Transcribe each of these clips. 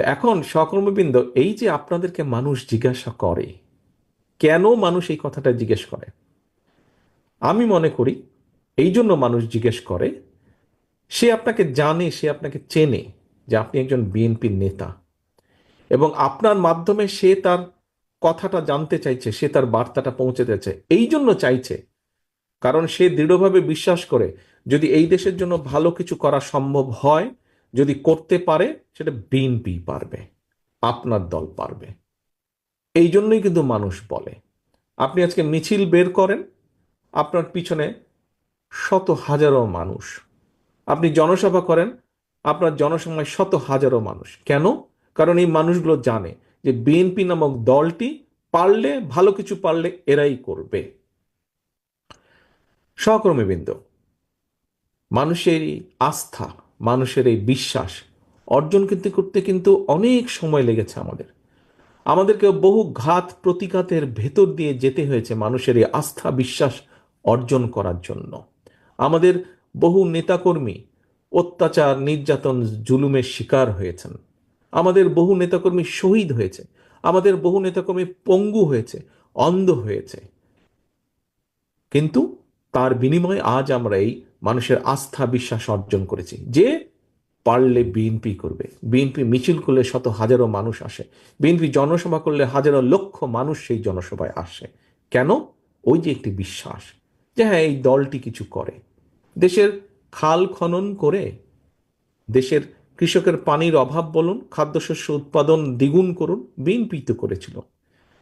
তো এখন সকর্মবৃন্দ এই যে আপনাদেরকে মানুষ জিজ্ঞাসা করে, কেন মানুষ এই কথাটা জিজ্ঞেস করে? আমি মনে করি এই জন্য মানুষ জিজ্ঞেস করে, সে আপনাকে জানে, সে আপনাকে চেনে যে আপনি একজন বিএনপির নেতা এবং আপনার মাধ্যমে সে তার কথাটা জানতে চাইছে, সে তার বার্তাটা পৌঁছে দিচ্ছে এই জন্য চাইছে। কারণ সে দৃঢ়ভাবে বিশ্বাস করে, যদি এই দেশের জন্য ভালো কিছু করা সম্ভব হয় যদি করতে পারে, সেটা বিএনপি পারবে, আপনার দল পারবে। এই জন্যই কিন্তু মানুষ বলে, আপনি আজকে মিছিল বের করেন, আপনার পিছনে শত হাজারো মানুষ। আপনি জনসভা করেন, আপনার জনসভায় শত হাজারো মানুষ। কেন? কারণ এই মানুষগুলো জানে যে বিএনপি নামক দলটি পারলে, ভালো কিছু পারলে এরাই করবে। সহকর্মীবৃন্দ মানুষের আস্থা মানুষের এই বিশ্বাস অর্জন করতে করতে কিন্তু অনেক সময় লেগেছে আমাদের। আমাদেরকে বহু ঘাত প্রতিঘাতের ভেতর দিয়ে যেতে হয়েছে মানুষের এই আস্থা বিশ্বাস অর্জন করার জন্য। আমাদের বহু নেতাকর্মী অত্যাচার, নির্যাতন, জুলুমের শিকার হয়েছেন। আমাদের বহু নেতাকর্মী শহীদ হয়েছে। আমাদের বহু নেতাকর্মী পঙ্গু হয়েছে, অন্ধ হয়েছে। কিন্তু তার বিনিময়ে আজ আমরা এই মানুষের আস্থা, বিশ্বাস অর্জন করেছি যে পারলে বিএনপি করবে। বিএনপি মিছিল করলে শত হাজারো মানুষ আসে। বিএনপি জনসভা করলে হাজারো লক্ষ মানুষ সেই জনসভায় আসে। কেন? ওই যে একটি বিশ্বাস যে হ্যাঁ এই দলটি কিছু করে। দেশের খাল খনন করে দেশের কৃষকের পানির অভাব বলুন, খাদ্যশস্য উৎপাদন দ্বিগুণ করুন বিএনপি তো করেছিল।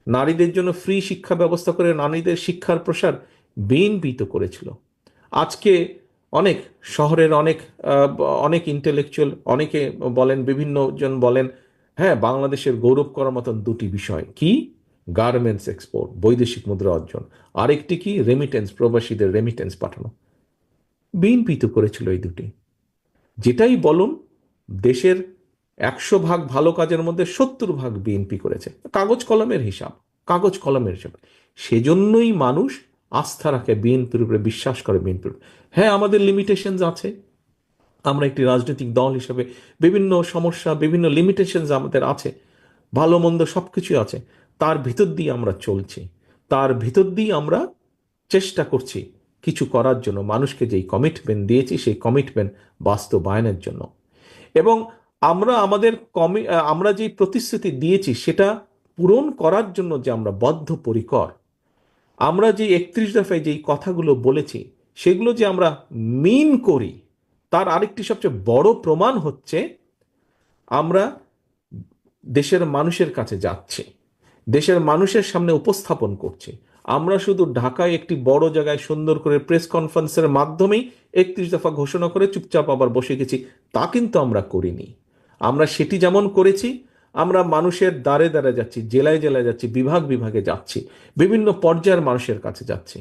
নারীদের জন্য ফ্রি শিক্ষা ব্যবস্থা করে নারীদের শিক্ষার প্রসার বিএনপি করেছিল। আজকে অনেক শহরের অনেক অনেক ইন্টেলেকচুয়াল অনেকে বলেন, বিভিন্ন জন বলেন হ্যাঁ বাংলাদেশের গৌরব করার মতন দুটি বিষয় কি? গার্মেন্টস এক্সপোর্ট বৈদেশিক মুদ্রা অর্জন। আরেকটি কি? রেমিটেন্স প্রবাসীদের রেমিটেন্স পাঠানো। বিএনপি করেছিল এই দুটি। যেটাই বলুন, দেশের একশো ভাগ ভালো কাজের মধ্যে সত্তর ভাগ বিএনপি করেছে। কাগজ কলমের হিসাব, কাগজ কলমের হিসাব। সেজন্যই মানুষ আস্থা রাখে বিএনপির উপরে, বিশ্বাস করে বিএনপির হ্যাঁ আমাদের লিমিটেশনস আছে। আমরা একটি রাজনৈতিক দল হিসেবে বিভিন্ন সমস্যা, বিভিন্ন লিমিটেশনস আমাদের আছে। ভালো মন্দ সব কিছু আছে। তার ভিতর দিয়ে আমরা চলছি। তার ভিতর দিয়ে আমরা চেষ্টা করছি কিছু করার জন্য। মানুষকে যেই কমিটমেন্ট দিয়েছি, সেই কমিটমেন্ট বাস্তবায়নের জন্য। এবং আমরা আমাদের কমি আমরা যেই প্রতিশ্রুতি দিয়েছি, সেটা পূরণ করার জন্য যে আমরা বদ্ধপরিকর আমরা যে একত্রিশ দফায় যেই কথাগুলো বলেছি, সেগুলো যে আমরা মিন করি, তার আরেকটি সবচেয়ে বড় প্রমাণ হচ্ছে, আমরা দেশের মানুষের কাছে যাচ্ছি, দেশের মানুষের সামনে উপস্থাপন করছি। আমরা শুধু ঢাকায় একটি বড় জায়গায় সুন্দর করে প্রেস কনফারেন্সের মাধ্যমেই একত্রিশ দফা ঘোষণা করে চুপচাপ আবার বসে গেছি, তা কিন্তু আমরা করিনি। আমরা সেটি যেমন করেছি আমরা মানুষের দ্বারে দ্বারে যাচ্ছি, জেলায় জেলায় যাচ্ছি, বিভাগ বিভাগে যাচ্ছি, বিভিন্ন পর্যায়ের মানুষের কাছে যাচ্ছি।